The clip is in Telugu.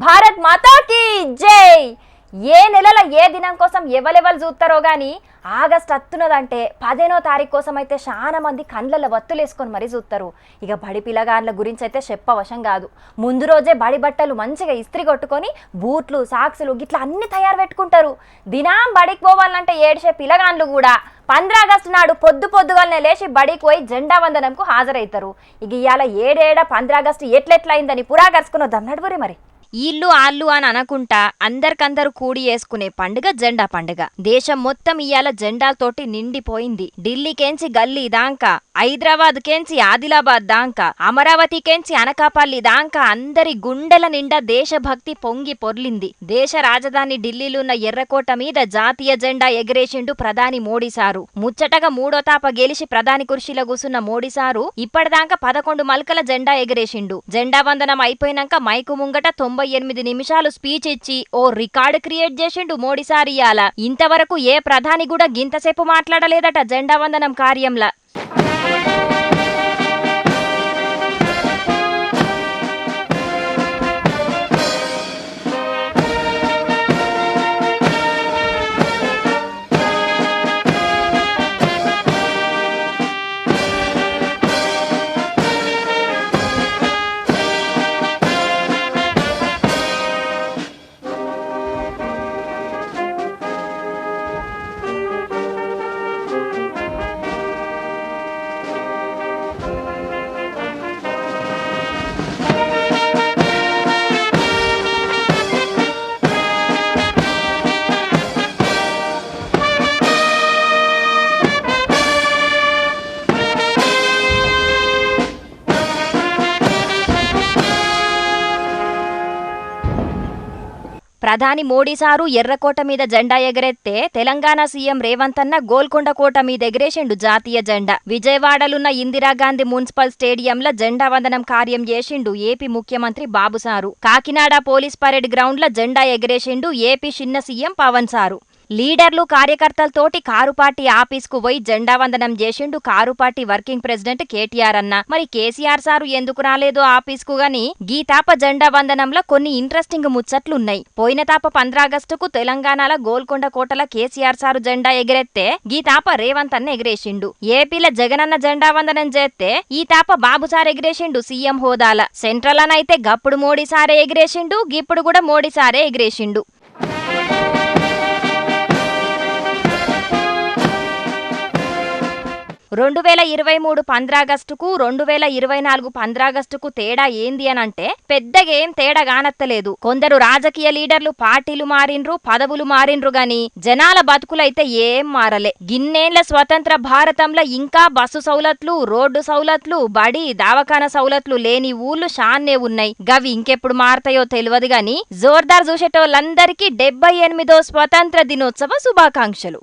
భారత్ మాతాకి జై! ఏ నెలల ఏ దినం కోసం ఎవలెవలు చూస్తారో కానీ ఆగస్ట్ అత్తున్నదంటే పదిహేనో తారీఖు కోసం అయితే చాలా మంది కండ్లలో వత్తులేసుకొని మరీ చూస్తారు. ఇక బడి పిల్లగాండ్ల గురించి అయితే చెప్పవశం కాదు. ముందు రోజే బడి బట్టలు మంచిగా ఇస్త్రీ కొట్టుకొని బూట్లు సాక్సులు గిట్లా అన్ని తయారు పెట్టుకుంటారు. దినాం బడికి పోవాలంటే ఏడిసే పిల్లగాండ్లు కూడా పంద్ర ఆగస్టు నాడు పొద్దు పొద్దుగానే లేచి బడికి పోయి జెండా వందనంకు హాజరవుతారు ఇక ఇవాళ ఏడేడ పంద్ర ఆగస్టు ఎట్లెట్లయిందని పురా కరుచుకున్న నడువురి మరి. ఈళ్ళు ఆళ్ళు అని అనకుండా అందరికందరూ కూడి వేసుకునే పండుగ జెండా పండుగ. దేశం మొత్తం ఇయాల జెండాలతోటి నిండిపోయింది. ఢిల్లీకేంచి గల్లీ దాంకా హైదరాబాద్ కేంచి ఆదిలాబాద్ దాంకా అమరావతి కేంచి అనకాపల్లి దాంకా అందరి గుండెల నిండా దేశభక్తి పొంగి పొర్లింది. దేశ రాజధాని ఢిల్లీలున్న ఎర్రకోట మీద జాతీయ జెండా ఎగిరేసిండు ప్రధాని మోడీ సారు. ముచ్చటగా మూడో తాప గెలిచి ప్రధాని కుర్చీలో కూసున్న మోడీ సారు ఇప్పటిదాకా పదకొండు మల్కల జెండా ఎగిరేసిండు. జెండా వందనం అయిపోయినాక మైకు ముంగట తొంభై ఎనిమిది నిమిషాలు స్పీచ్ ఇచ్చి ఓ రికార్డు క్రియేట్ చేసిండు మోడీసారి ఇయాల. ఇంతవరకు ఏ ప్రధాని కూడా గింతసేపు మాట్లాడలేదట జెండా వందనం కార్యంలా. ప్రధాని మోడీ సారు ఎర్రకోట మీద జెండా ఎగరెత్తే తెలంగాణ సీఎం రేవంత్ అన్న గోల్కొండ కోట మీద ఎగరేసిండు జాతీయ జెండా. విజయవాడలున్న ఇందిరాగాంధీ మున్సిపల్ స్టేడియంలో జెండా వందనం కార్యం చేసిండు ఏపీ ముఖ్యమంత్రి Babu sir. Kakinada police parade గ్రౌండ్ల జెండా ఎగరేసిండు ఏపీ చిన్న సీఎం పవన్ సారు. లీడర్లు కార్యకర్తలతోటి కారు పార్టీ ఆఫీస్కు పోయి జెండా వందనం చేసిండు car party working president KTR అన్న. మరి కేసీఆర్ సారు ఎందుకు రాలేదో ఆఫీస్కు గాని? గీతాప జెండా వందనంలో కొన్ని ఇంట్రెస్టింగ్ ముచ్చట్లున్నాయి. పోయిన తాప పంద్రాగస్టుకు తెలంగాణల గోల్కొండ కోటల కేసీఆర్ సారు జెండా ఎగిరెత్తే గీతాప రేవంత్ అన్న ఎగిరేసిండు. ఏపీల జగనన్న జెండా వందనం చేస్తే ఈ తాప బాబు సార్ ఎగిరేసిండు సీఎం హోదాల. సెంట్రల్ అనైతే గప్పుడు మోడీ సారే ఎగిరేసిండు గిప్పుడు కూడా మోడీ సారే ఎగిరేసిండు. రెండు వేల ఇరవై మూడు పంద్రాగస్టుకు రెండు వేల ఇరవై నాలుగు పంద్రాగస్టుకు తేడా ఏంది అని అంటే పెద్దగా ఏం తేడా కానత్తలేదు కొందరు రాజకీయ లీడర్లు పార్టీలు మారిండ్రు పదవులు మారిండ్రు గాని జనాల బతుకులైతే ఏం మారలే. గిన్నేళ్ళ స్వతంత్ర భారతంలో ఇంకా బస్సు సౌలత్లు రోడ్డు సౌలత్లు బడి దవాఖాన సౌలత్లు లేని ఊళ్ళు షాన్నే ఉన్నాయి. గవి ఇంకెప్పుడు మారతాయో తెలియదు గాని జోర్దార్ చూసేటోళ్ళందరికీ డెబ్బై ఎనిమిదో స్వతంత్ర దినోత్సవ శుభాకాంక్షలు.